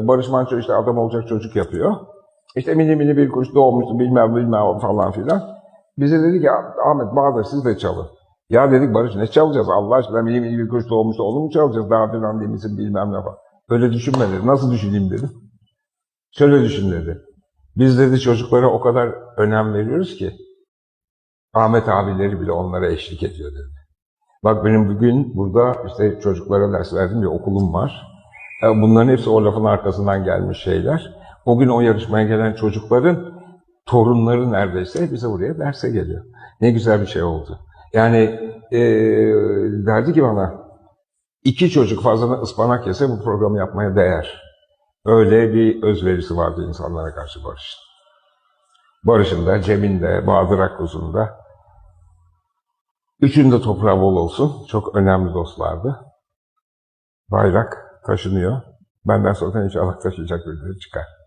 Barış Manço işte adam olacak çocuk yapıyor. İşte mini mini bir kuş doğmuştu bilmem bilmem falan filan. Bize dedi ki Ahmet Bahadır siz de çalın. Ya dedik Barış ne çalacağız Allah aşkına mini mini bir kuş doğmuştu onu mu çalacağız daha filan demişsin bilmem ne falan. Öyle düşünme dedi. Nasıl düşüneyim dedim. Şöyle düşün dedi. Biz dedi çocuklara o kadar önem veriyoruz ki Ahmet abileri bile onlara eşlik ediyor dedi. Bak benim bugün burada işte çocuklara ders verdiğim bir okulum var. E, Bunların hepsi o lafın arkasından gelmiş şeyler. O gün o yarışmaya gelen çocukların torunları neredeyse bize buraya derse geliyor. Ne güzel bir şey oldu. Yani e, derdi ki bana iki çocuk fazladan ıspanak yese bu programı yapmaya değer. Öyle bir özverisi vardı insanlara karşı Barış'ın. Barış'ın da, Cem'in de, Bahadır Akkuz'un da. Üçün de toprağı bol olsun. Çok önemli dostlardı. Bayrak taşınıyor. Benden sonra inşallah taşıyacak birileri çıkar.